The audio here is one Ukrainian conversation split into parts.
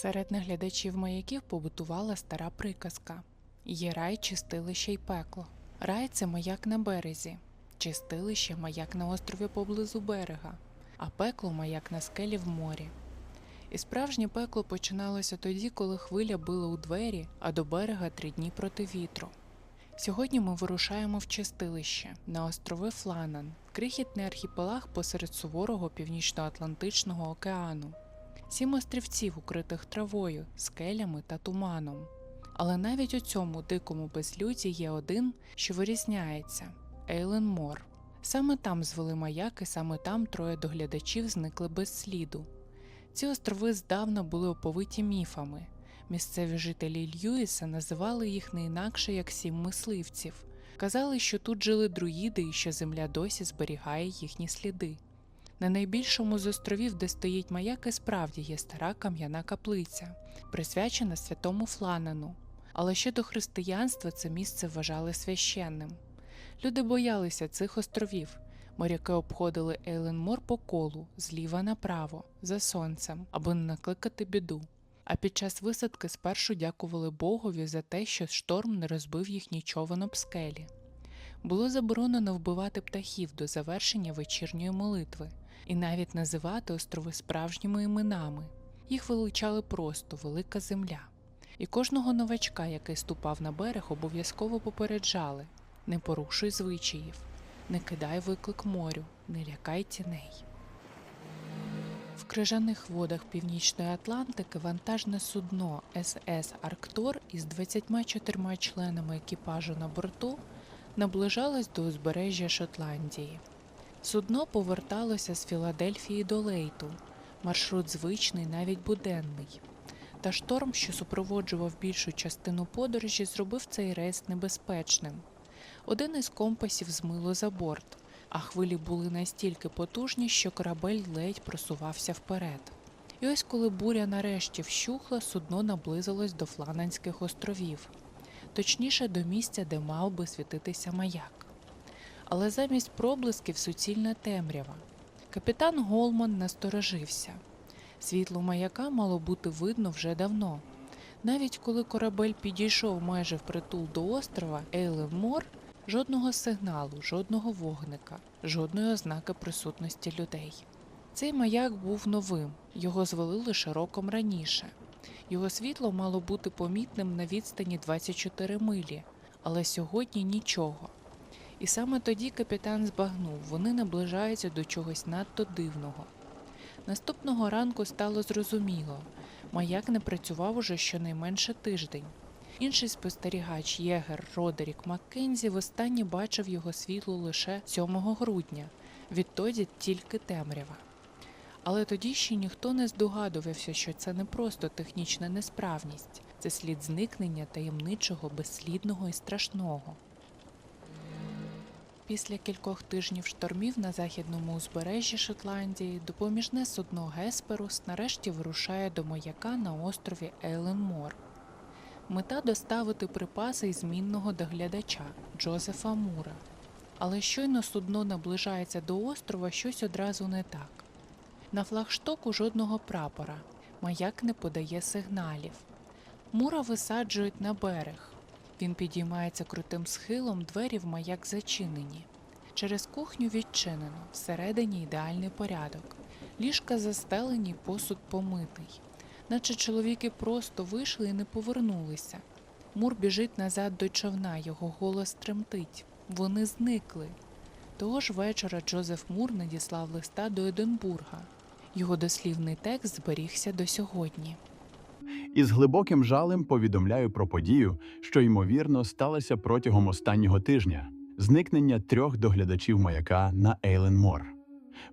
Серед наглядачів маяків побутувала стара приказка Є рай, чистилище й пекло. Рай це маяк на березі, чистилище маяк на острові поблизу берега, а пекло маяк на скелі в морі. І справжнє пекло починалося тоді, коли хвиля била у двері, а до берега три дні проти вітру. Сьогодні ми вирушаємо в чистилище на острови Фланан, крихітний архіпелаг посеред суворого північно-атлантичного океану. Сім острівців, укритих травою, скелями та туманом. Але навіть у цьому дикому безлюді є один, що вирізняється Ейлен Мор. Саме там звели маяки, саме там троє доглядачів зникли без сліду. Ці острови здавна були оповиті міфами. Місцеві жителі Льюіса називали їх не інакше як сім мисливців. Казали, що тут жили друїди і що земля досі зберігає їхні сліди. На найбільшому з островів, де стоїть маяк, і справді є стара кам'яна каплиця, присвячена святому Фланану. Але щодо християнства це місце вважали священним. Люди боялися цих островів. Моряки обходили Ейленмор по колу, зліва направо, за сонцем, аби не накликати біду. А під час висадки спершу дякували Богові за те, що шторм не розбив їхній човен об скелі. Було заборонено вбивати птахів до завершення вечірньої молитви і навіть називати острови справжніми іменами. Їх величали просто Велика Земля. І кожного новачка, який ступав на берег, обов'язково попереджали не порушуй звичаїв, не кидай виклик морю, не лякай тіней. В крижаних водах Північної Атлантики вантажне судно СС Арктор із 24 членами екіпажу на борту наближалось до узбережжя Шотландії. Судно поверталося з Філадельфії до Лейту, маршрут звичний, навіть буденний. Та шторм, що супроводжував більшу частину подорожі, зробив цей рейс небезпечним. Один із компасів змило за борт, а хвилі були настільки потужні, що корабель ледь просувався вперед. І ось коли буря нарешті вщухла, судно наблизилось до Флананських островів, точніше до місця, де мав би світитися маяк. Але замість проблисків суцільна темрява. Капітан Голман насторожився. Світло маяка мало бути видно вже давно. Навіть коли корабель підійшов майже впритул до острова Ейлевмор, жодного сигналу, жодного вогника, жодної ознаки присутності людей. Цей маяк був новим, його звели лише роком раніше. Його світло мало бути помітним на відстані 24 милі, але сьогодні нічого. І саме тоді капітан збагнув, вони наближаються до чогось надто дивного. Наступного ранку стало зрозуміло, маяк не працював уже щонайменше тиждень. Інший спостерігач Єгер Родерік Маккензі востаннє бачив його світло лише 7 грудня, відтоді тільки темрява. Але тоді ще ніхто не здогадувався, що це не просто технічна несправність, це слід зникнення таємничого, безслідного і страшного. Після кількох тижнів штормів на західному узбережжі Шотландії допоміжне судно Гесперус нарешті вирушає до маяка на острові Ейленмор. Мета доставити припаси із змінного доглядача Джозефа Мура. Але щойно судно наближається до острова, щось одразу не так. На флагштоку жодного прапора, маяк не подає сигналів. Мура висаджують на берег. Він підіймається крутим схилом, двері в маяк зачинені. Через кухню відчинено, всередині ідеальний порядок. Ліжка застелені, посуд помитий. Наче чоловіки просто вийшли і не повернулися. Мур біжить назад до човна, його голос тремтить. Вони зникли. Того ж вечора Джозеф Мур надіслав листа до Единбурга. Його дослівний текст зберігся до сьогодні. Із глибоким жалем повідомляю про подію, що ймовірно сталася протягом останнього тижня зникнення трьох доглядачів маяка на Ейленмор.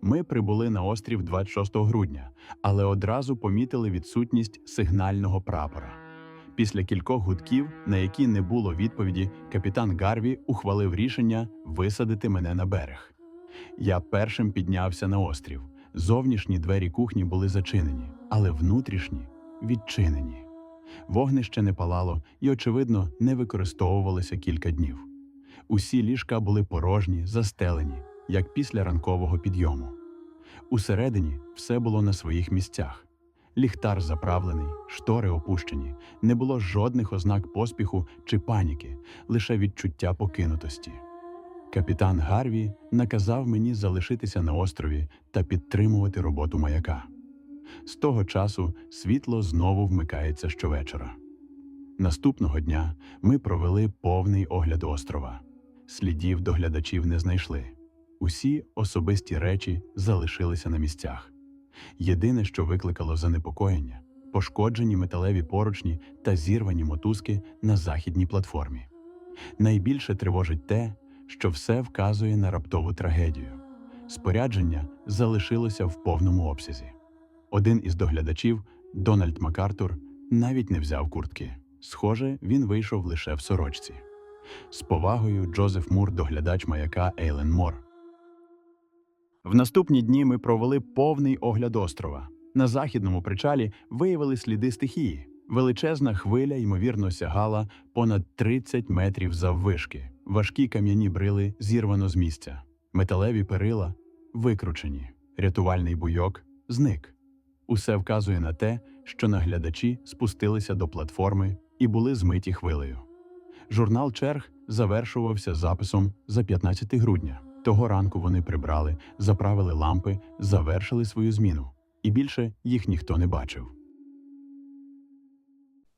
Ми прибули на острів 26 грудня, але одразу помітили відсутність сигнального прапора. Після кількох гудків, на які не було відповіді, капітан Гарві ухвалив рішення висадити мене на берег. Я першим піднявся на острів. Зовнішні двері кухні були зачинені, але внутрішні відчинені. Вогнище не палало і, очевидно, не використовувалося кілька днів. Усі ліжка були порожні, застелені, як після ранкового підйому. Усередині все було на своїх місцях. Ліхтар заправлений, штори опущені, не було жодних ознак поспіху чи паніки, лише відчуття покинутості. Капітан Гарві наказав мені залишитися на острові та підтримувати роботу маяка. З того часу світло знову вмикається щовечора. Наступного дня ми провели повний огляд острова. Слідів доглядачів не знайшли. Усі особисті речі залишилися на місцях. Єдине, що викликало занепокоєння пошкоджені металеві поручні та зірвані мотузки на західній платформі. Найбільше тривожить те, що все вказує на раптову трагедію. Спорядження залишилося в повному обсязі. Один із доглядачів, Дональд Макартур, навіть не взяв куртки. Схоже, він вийшов лише в сорочці. З повагою Джозеф Мур, доглядач маяка Ейлен Мор. В наступні дні ми провели повний огляд острова. На західному причалі виявили сліди стихії. Величезна хвиля, ймовірно, сягала понад 30 метрів заввишки. Важкі кам'яні брили зірвано з місця. Металеві перила викручені. Рятувальний буйок зник. Усе вказує на те, що наглядачі спустилися до платформи і були змиті хвилею. Журнал черг завершувався записом за 15 грудня. Того ранку вони прибрали, заправили лампи, завершили свою зміну, і більше їх ніхто не бачив.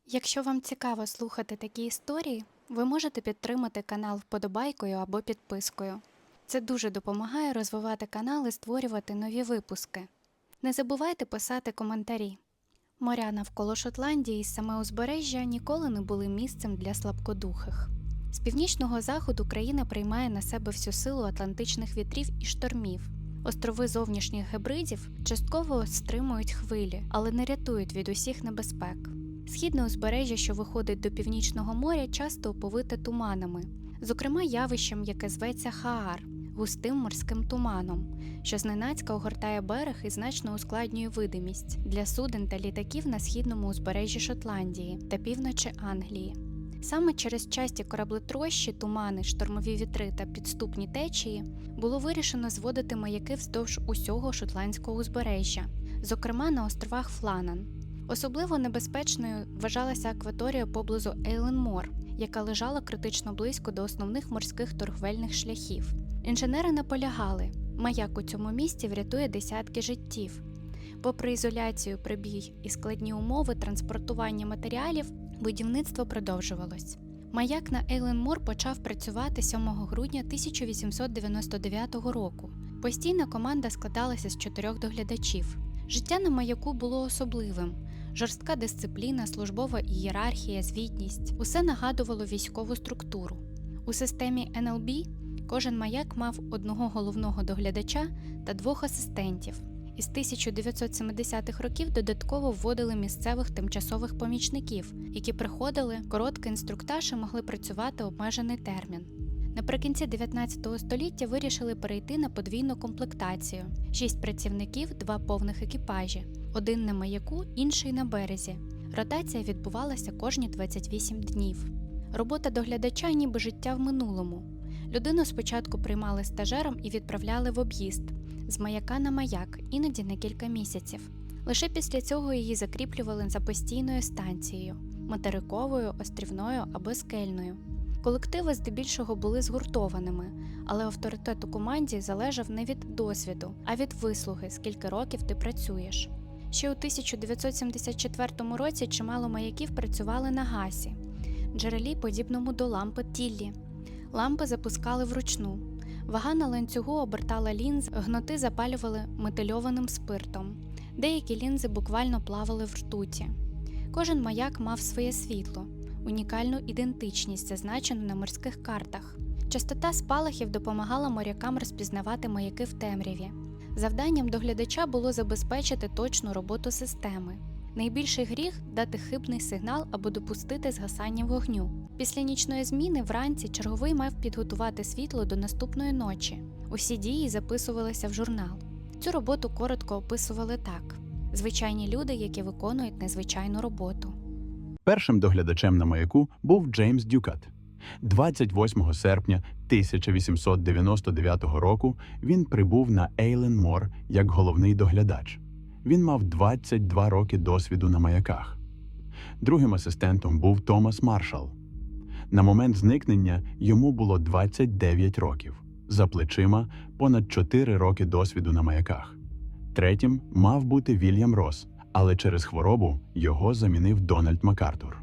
Якщо вам цікаво слухати такі історії, ви можете підтримати канал вподобайкою або підпискою. Це дуже допомагає розвивати канал і створювати нові випуски. Не забувайте писати коментарі. Моря навколо Шотландії і саме узбережжя ніколи не були місцем для слабкодухих. З північного заходу країна приймає на себе всю силу атлантичних вітрів і штормів. Острови зовнішніх гибридів частково стримують хвилі, але не рятують від усіх небезпек. Східне узбережжя, що виходить до північного моря, часто оповите туманами, зокрема явищем, яке зветься Хаар густим морським туманом, що зненацька огортає берег і значно ускладнює видимість для суден та літаків на східному узбережжі Шотландії та півночі Англії. Саме через часті кораблетрощі, тумани, штормові вітри та підступні течії було вирішено зводити маяки вздовж усього шотландського узбережжя, зокрема на островах Фланан. Особливо небезпечною вважалася акваторія поблизу Ейленмор, яка лежала критично близько до основних морських торгвельних шляхів. Інженери наполягали, маяк у цьому місці врятує десятки життів. Попри ізоляцію, прибій і складні умови транспортування матеріалів, будівництво продовжувалось. Маяк на Ейленмор почав працювати 7 грудня 1899 року. Постійна команда складалася з чотирьох доглядачів. Життя на маяку було особливим. Жорстка дисципліна, службова ієрархія, звітність усе нагадувало військову структуру. У системі NLB кожен маяк мав одного головного доглядача та двох асистентів. Із 1970-х років додатково вводили місцевих тимчасових помічників, які приходили, короткий інструктаж і могли працювати обмежений термін. Наприкінці 19 століття вирішили перейти на подвійну комплектацію: шість працівників, два повних екіпажі, один на маяку, інший на березі. Ротація відбувалася кожні 28 днів. Робота доглядача ніби життя в минулому. Людину спочатку приймали стажером і відправляли в об'їзд з маяка на маяк, іноді на кілька місяців. Лише після цього її закріплювали за постійною станцією материковою, острівною або скельною. Колективи здебільшого були згуртованими, але авторитет у команді залежав не від досвіду, а від вислуги, скільки років ти працюєш. Ще у 1974 році чимало маяків працювали на гасі, джерелі, подібному до лампи Тіллі. Лампи запускали вручну. Вага на ланцюгу обертала лінз, гноти запалювали метильованим спиртом. Деякі лінзи буквально плавали в ртуті. Кожен маяк мав своє світло, унікальну ідентичність, зазначену на морських картах. Частота спалахів допомагала морякам розпізнавати маяки в темряві. Завданням доглядача було забезпечити точну роботу системи. Найбільший гріх дати хибний сигнал або допустити згасання вогню. Після нічної зміни вранці черговий мав підготувати світло до наступної ночі. Усі дії записувалися в журнал. Цю роботу коротко описували так: звичайні люди, які виконують незвичайну роботу. Першим доглядачем на маяку був Джеймс Дюкат. 28 серпня 1899 року він прибув на Ейлен Мор як головний доглядач. Він мав 22 роки досвіду на маяках. Другим асистентом був Томас Маршал. На момент зникнення йому було 29 років, за плечима понад 4 роки досвіду на маяках. Третім мав бути Вільям Рос, але через хворобу його замінив Дональд Макартур.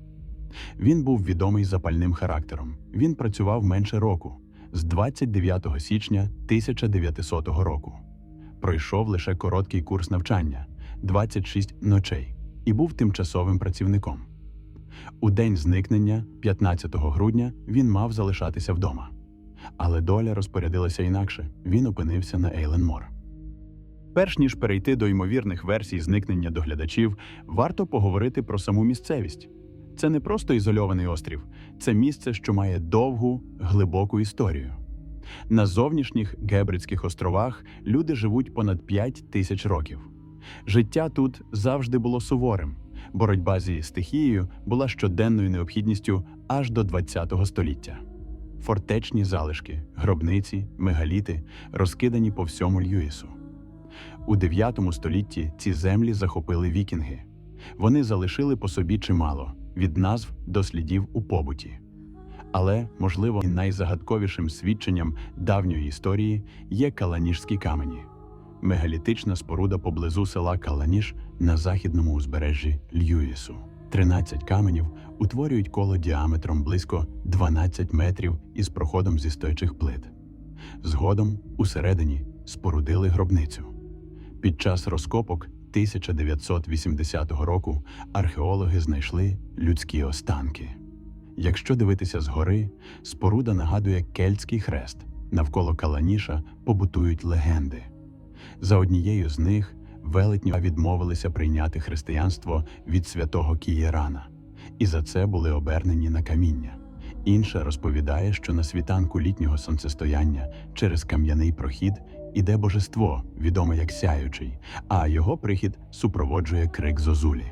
Він був відомий запальним характером. Він працював менше року з 29 січня 1900 року. Пройшов лише короткий курс навчання 26 ночей і був тимчасовим працівником. У день зникнення, 15 грудня, він мав залишатися вдома. Але доля розпорядилася інакше. Він опинився на Ейленмор. Перш ніж перейти до ймовірних версій зникнення доглядачів, варто поговорити про саму місцевість. Це не просто ізольований острів, це місце, що має довгу, глибоку історію. На зовнішніх Гебридських островах люди живуть понад 5 тисяч років. Життя тут завжди було суворим. Боротьба зі стихією була щоденною необхідністю аж до ХХ століття. Фортечні залишки, гробниці, мегаліти розкидані по всьому Льюісу. У 9 столітті ці землі захопили вікінги. Вони залишили по собі чимало від назв до слідів у побуті. Але, можливо, найзагадковішим свідченням давньої історії є Каланіжські камені мегалітична споруда поблизу села Каланіж на західному узбережжі Льюісу. 13 каменів утворюють коло діаметром близько 12 метрів із проходом зі стойчих плит. Згодом, усередині, спорудили гробницю. Під час розкопок 1980 року археологи знайшли людські останки. Якщо дивитися згори, споруда нагадує кельтський хрест. Навколо Каланіша побутують легенди. За однією з них велетні відмовилися прийняти християнство від святого Кієрана, і за це були обернені на каміння. Інша розповідає, що на світанку літнього сонцестояння через кам'яний прохід іде божество, відоме як сяючий, а його прихід супроводжує крик зозулі.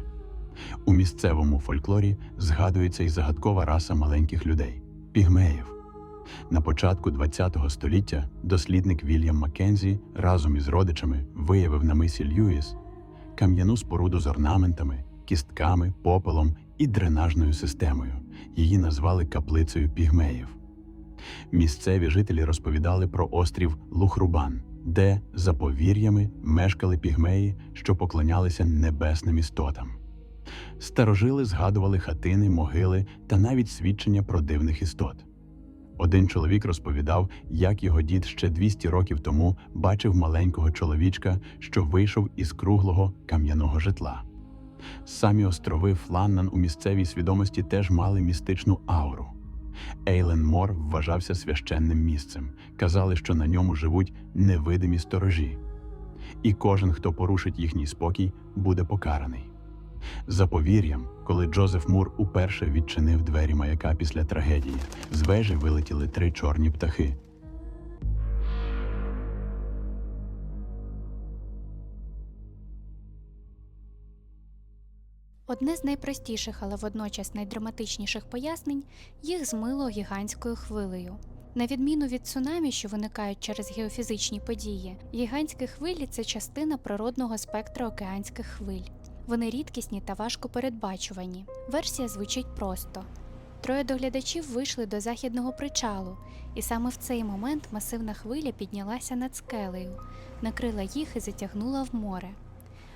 У місцевому фольклорі згадується й загадкова раса маленьких людей пігмеїв. На початку ХХ століття дослідник Вільям Маккензі разом із родичами виявив на мисі Льюіс кам'яну споруду з орнаментами, кістками, попелом і дренажною системою. Її назвали каплицею пігмеїв. Місцеві жителі розповідали про острів Лухрубан, де, за повір'ями, мешкали пігмеї, що поклонялися небесним істотам. Старожили згадували хатини, могили та навіть свідчення про дивних істот. Один чоловік розповідав, як його дід ще 200 років тому бачив маленького чоловічка, що вийшов із круглого кам'яного житла. Самі острови Фланнан у місцевій свідомості теж мали містичну ауру. Ейлен Мор вважався священним місцем. Казали, що на ньому живуть невидимі сторожі. І кожен, хто порушить їхній спокій, буде покараний. За повір'ям, коли Джозеф Мур уперше відчинив двері маяка після трагедії, з вежі вилетіли три чорні птахи. Одне з найпростіших, але водночас найдраматичніших пояснень їх змило гігантською хвилею. На відміну від цунамі, що виникають через геофізичні події, гігантські хвилі це частина природного спектра океанських хвиль. Вони рідкісні та важко передбачувані. Версія звучить просто. Троє доглядачів вийшли до західного причалу, і саме в цей момент масивна хвиля піднялася над скелею, накрила їх і затягнула в море.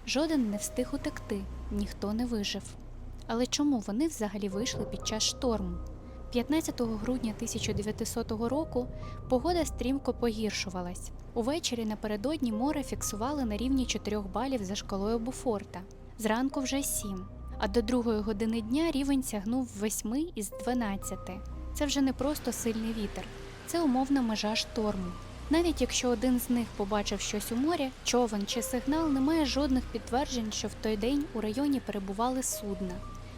Жоден не встиг утекти, ніхто не вижив. Але чому вони взагалі вийшли під час шторму? 15 грудня 1900 року погода стрімко погіршувалась. Увечері напередодні море фіксували на рівні 4 балів за шкалою Буфорта. Зранку вже 7, а до другої години дня рівень сягнув 8 із 12. Це вже не просто сильний вітер, це умовна межа шторму. Навіть якщо один з них побачив щось у морі, човен чи сигнал, немає жодних підтверджень, що в той день у районі перебували судна.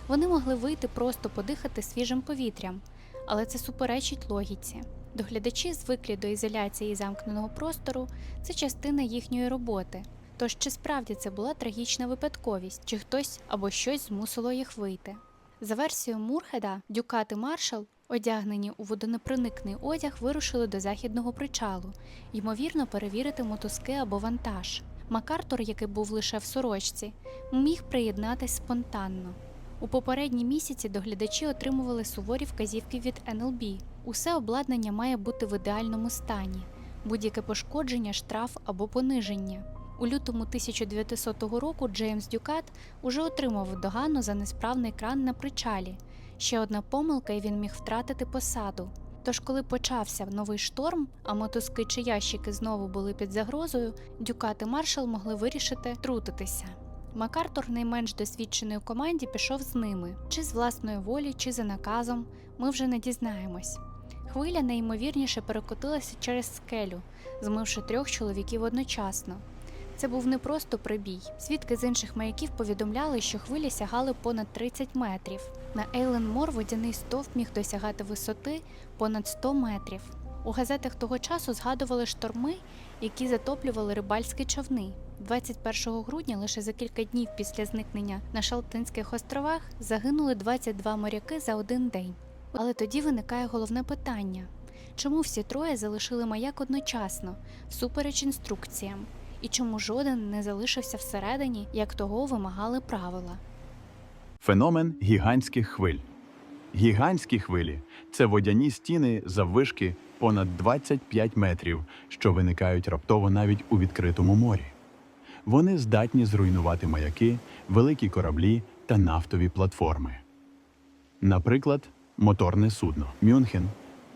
Вони могли вийти просто подихати свіжим повітрям, але це суперечить логіці. Доглядачі звиклі до ізоляції замкненого простору це частина їхньої роботи. Тож чи справді це була трагічна випадковість, чи хтось або щось змусило їх вийти? За версією Мурхеда, Дюкат і Маршал, одягнені у водонепроникний одяг, вирушили до західного причалу, ймовірно, перевірити мотузки або вантаж. Макартур, який був лише в сорочці, міг приєднатись спонтанно. У попередні місяці доглядачі отримували суворі вказівки від НЛБ. Усе обладнання має бути в ідеальному стані, будь-яке пошкодження, штраф або пониження. У лютому 1900 року Джеймс Дюкат уже отримав догану за несправний кран на причалі. Ще одна помилка, і він міг втратити посаду. Тож, коли почався новий шторм, а мотузки чи ящики знову були під загрозою, Дюкат і маршал могли вирішити трутитися. Макартур, найменш досвідчений у команді, пішов з ними, чи з власної волі, чи за наказом, ми вже не дізнаємось. Хвиля найімовірніше перекотилася через скелю, змивши трьох чоловіків одночасно. Це був не просто прибій. Свідки з інших маяків повідомляли, що хвилі сягали понад 30 метрів. На Ейлен Мор водяний стовп міг досягати висоти понад 100 метрів. У газетах того часу згадували шторми, які затоплювали рибальські човни. 21 грудня, лише за кілька днів після зникнення на Шалтинських островах, загинули 22 моряки за один день. Але тоді виникає головне питання: чому всі троє залишили маяк одночасно, всупереч інструкціям, і чому жоден не залишився всередині, як того вимагали правила? Феномен гігантських хвиль. Гігантські хвилі це водяні стіни заввишки понад 25 метрів, що виникають раптово навіть у відкритому морі. Вони здатні зруйнувати маяки, великі кораблі та нафтові платформи. Наприклад, моторне судно Мюнхен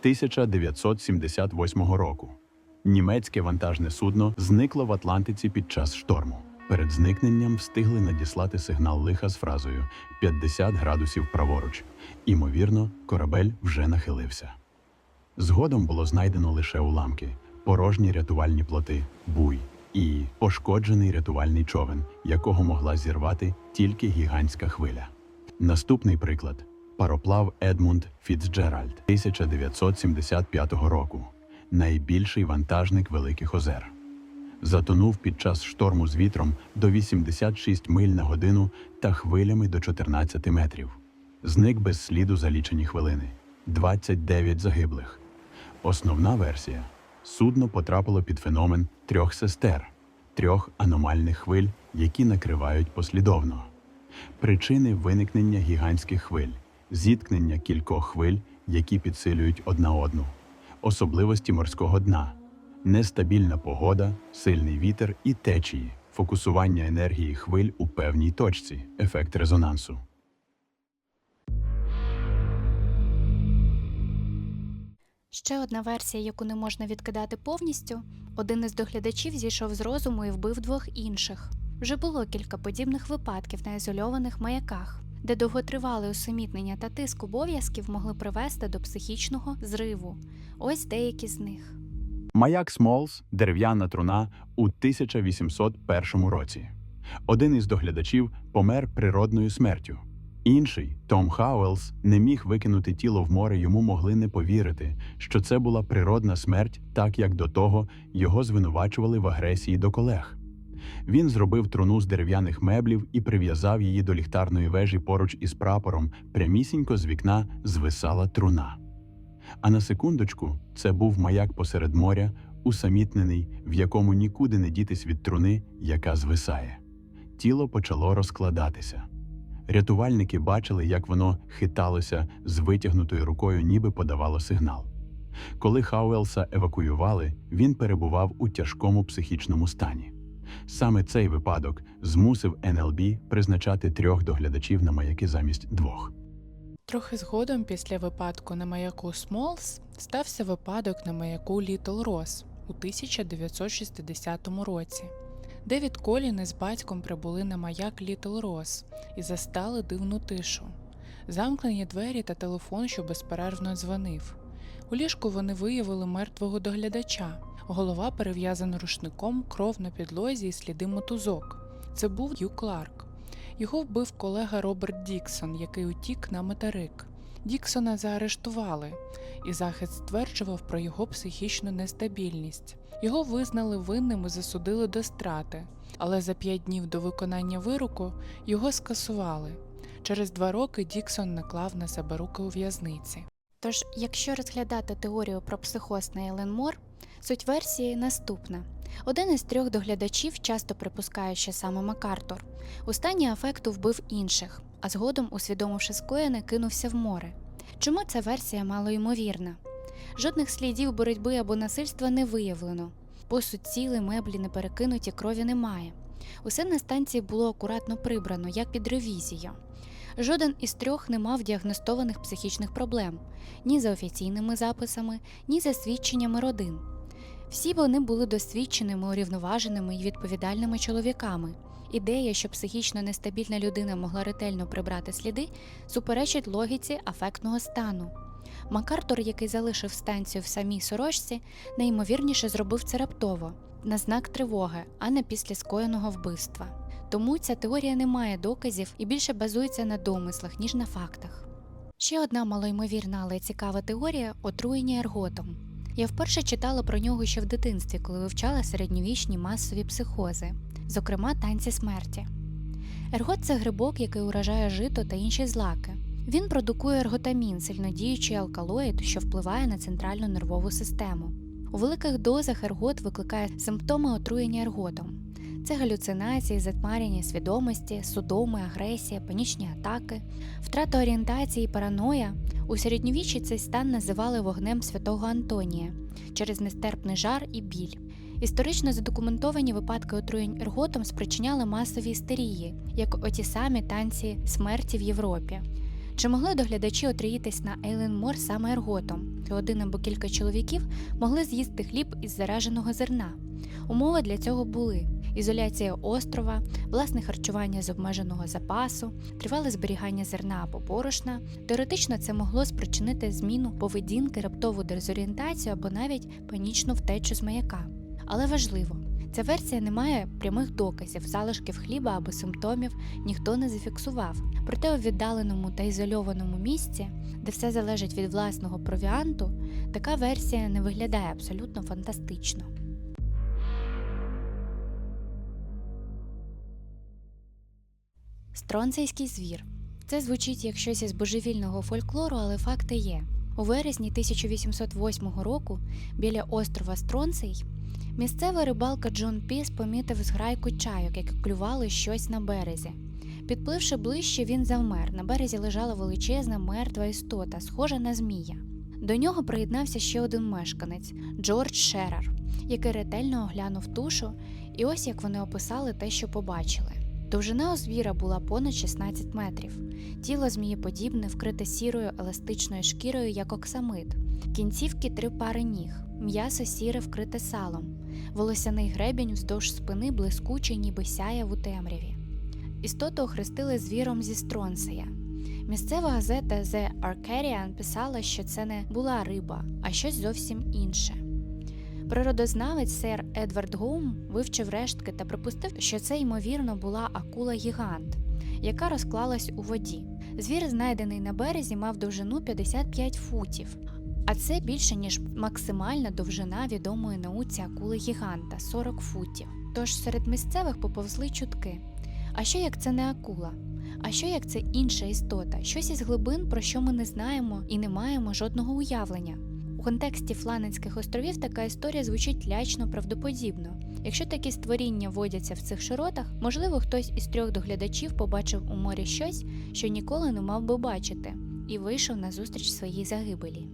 1978 року. Німецьке вантажне судно зникло в Атлантиці під час шторму. Перед зникненням встигли надіслати сигнал лиха з фразою 50 градусів праворуч. Імовірно, корабель вже нахилився. Згодом було знайдено лише уламки, порожні рятувальні плоти, буй і пошкоджений рятувальний човен, якого могла зірвати тільки гігантська хвиля. Наступний приклад пароплав Едмунд Фіцджеральд 1975 року, найбільший вантажник Великих Озер. Затонув під час шторму з вітром до 86 миль на годину та хвилями до 14 метрів. Зник без сліду за лічені хвилини. 29 загиблих. Основна версія судно потрапило під феномен трьох сестер, трьох аномальних хвиль, які накривають послідовно. Причини виникнення гігантських хвиль, зіткнення кількох хвиль, які підсилюють одна одну, особливості морського дна, нестабільна погода, сильний вітер і течії, фокусування енергії хвиль у певній точці, ефект резонансу. Ще одна версія, яку не можна відкидати повністю, один із доглядачів зійшов з розуму і вбив двох інших. Вже було кілька подібних випадків на ізольованих маяках, де довготривале усамітнення та тиск обов'язків могли привести до психічного зриву. Ось деякі з них. Маяк Смолс дерев'яна труна у 1801 році. Один із доглядачів помер природною смертю. Інший, Том Хауелс, не міг викинути тіло в море, йому могли не повірити, що це була природна смерть, так як до того його звинувачували в агресії до колег. Він зробив труну з дерев'яних меблів і прив'язав її до ліхтарної вежі поруч із прапором, прямісінько з вікна звисала труна. А на секундочку, це був маяк посеред моря, усамітнений, в якому нікуди не дітись від труни, яка звисає. Тіло почало розкладатися. Рятувальники бачили, як воно хиталося з витягнутою рукою, ніби подавало сигнал. Коли Хауелса евакуювали, він перебував у тяжкому психічному стані. Саме цей випадок змусив НЛБ призначати трьох доглядачів на маяки замість двох. Трохи згодом після випадку на маяку Смолс стався випадок на маяку Літл Рос у 1960 році. Девід Колін із батьком прибули на маяк Літл Рос і застали дивну тишу. Замкнені двері та телефон, що безперервно дзвонив. У ліжку вони виявили мертвого доглядача. Голова перев'язана рушником, кров на підлозі і сліди мотузок. Це був Ю Кларк. Його вбив колега Роберт Діксон, який утік на материк. Діксона заарештували, і захист стверджував про його психічну нестабільність. Його визнали винним і засудили до страти, але за п'ять днів до виконання вироку його скасували. Через два роки Діксон наклав на себе руки у в'язниці. Тож, якщо розглядати теорію про психоз на Елен Мор, суть версії наступна: Один із трьох доглядачів часто припускає, що саме Макартур. У стані афекту вбив інших, а згодом, усвідомивши скоєне, кинувся в море. Чому ця версія малоймовірна? Жодних слідів боротьби або насильства не виявлено. Посуд цілий, меблі не перекинуті, крові немає. Усе на станції було акуратно прибрано, як під ревізію. Жоден із трьох не мав діагностованих психічних проблем ні за офіційними записами, ні за свідченнями родин. Всі вони були досвідченими, урівноваженими і відповідальними чоловіками. Ідея, що психічно нестабільна людина могла ретельно прибрати сліди, суперечить логіці афектного стану. Макартур, який залишив станцію в самій сорочці, найімовірніше зробив це раптово, на знак тривоги, а не після скоєного вбивства. Тому ця теорія не має доказів і більше базується на домислах, ніж на фактах. Ще одна малоймовірна, але цікава теорія отруєння ерготом. Я вперше читала про нього ще в дитинстві, коли вивчала середньовічні масові психози, зокрема танці смерті. Ергот це грибок, який уражає жито та інші злаки. Він продукує ерготамін, сильнодіючий алкалоїд, що впливає на центральну нервову систему. У великих дозах ергот викликає симптоми отруєння ерготом. Це галюцинації, затмарення свідомості, судоми, агресія, панічні атаки, втрата орієнтації, параноя. У середньовіччі цей стан називали вогнем святого Антонія через нестерпний жар і біль. Історично задокументовані випадки отруєнь ерготом спричиняли масові істерії, як оті самі танці смерті в Європі. Чи могли доглядачі отруїтись на Ейлен Мор саме ерготом? Один або кілька чоловіків могли з'їсти хліб із зараженого зерна? Умови для цього були ізоляція острова, власне харчування з обмеженого запасу, тривале зберігання зерна або борошна. Теоретично це могло спричинити зміну поведінки, раптову дезорієнтацію або навіть панічну втечу з маяка. Але важливо, ця версія не має прямих доказів, залишків хліба або симптомів ніхто не зафіксував. Проте у віддаленому та ізольованому місці, де все залежить від власного провіанту, така версія не виглядає абсолютно фантастично. Стронцейський звір. Це звучить як щось із божевільного фольклору, але факти є. У вересні 1808 року біля острова Стронцей місцева рибалка Джон Піс помітив зграйку чайок, які клювали щось на березі. Підпливши ближче, він завмер. На березі лежала величезна мертва істота, схожа на змія. До нього приєднався ще один мешканець Джордж Шерар, який ретельно оглянув тушу, і ось як вони описали те, що побачили. Довжина у звіра була понад 16 метрів. Тіло змієподібне, вкрите сірою еластичною шкірою, як оксамит. Кінцівки три пари ніг, м'ясо сіре вкрите салом, волосяний гребінь вздовж спини блискучий, ніби сяяв у темряві. Істоту охрестили звіром зі Стронсея. Місцева газета The Arcadian писала, що це не була риба, а щось зовсім інше. Природознавець сер Едвард Гоум вивчив рештки та припустив, що це ймовірно була акула гігант, яка розклалась у воді. Звір, знайдений на березі, мав довжину 55 футів, а це більше ніж максимальна довжина відомої науці акули гіганта 40 футів. Тож серед місцевих поповзли чутки. А що як це не акула? А що як це інша істота, щось із глибин, про що ми не знаємо і не маємо жодного уявлення? У контексті Фланенських островів така історія звучить лячно правдоподібно. Якщо такі створіння водяться в цих широтах, можливо, хтось із трьох доглядачів побачив у морі щось, що ніколи не мав би бачити, і вийшов на зустріч своїй загибелі.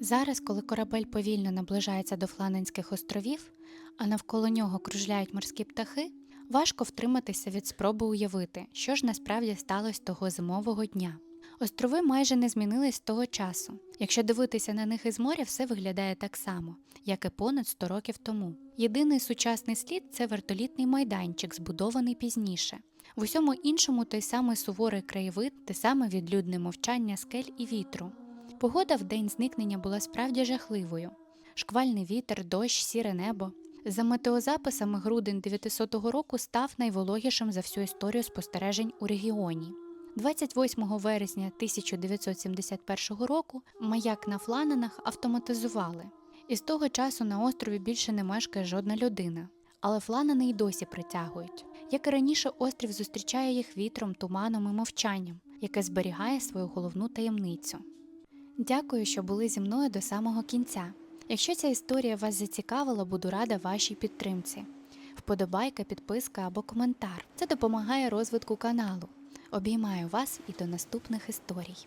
Зараз, коли корабель повільно наближається до Фланенських островів, а навколо нього кружляють морські птахи, важко втриматися від спроби уявити, що ж насправді сталося того зимового дня. Острови майже не змінились з того часу. Якщо дивитися на них із моря, все виглядає так само, як і понад 100 років тому. Єдиний сучасний слід це вертолітний майданчик, збудований пізніше. В усьому іншому той самий суворий краєвид, те саме відлюдне мовчання скель і вітру. Погода в день зникнення була справді жахливою: шквальний вітер, дощ, сіре небо. За метеозаписами, грудень 900 року став найвологішим за всю історію спостережень у регіоні. 28 вересня 1971 року маяк на Фланенах автоматизували, і з того часу на острові більше не мешкає жодна людина. Але фланени й досі притягують. Як і раніше, острів зустрічає їх вітром, туманом і мовчанням, яке зберігає свою головну таємницю. Дякую, що були зі мною до самого кінця. Якщо ця історія вас зацікавила, буду рада вашій підтримці. Вподобайка, підписка або коментар. Це допомагає розвитку каналу. Обіймаю вас і до наступних історій.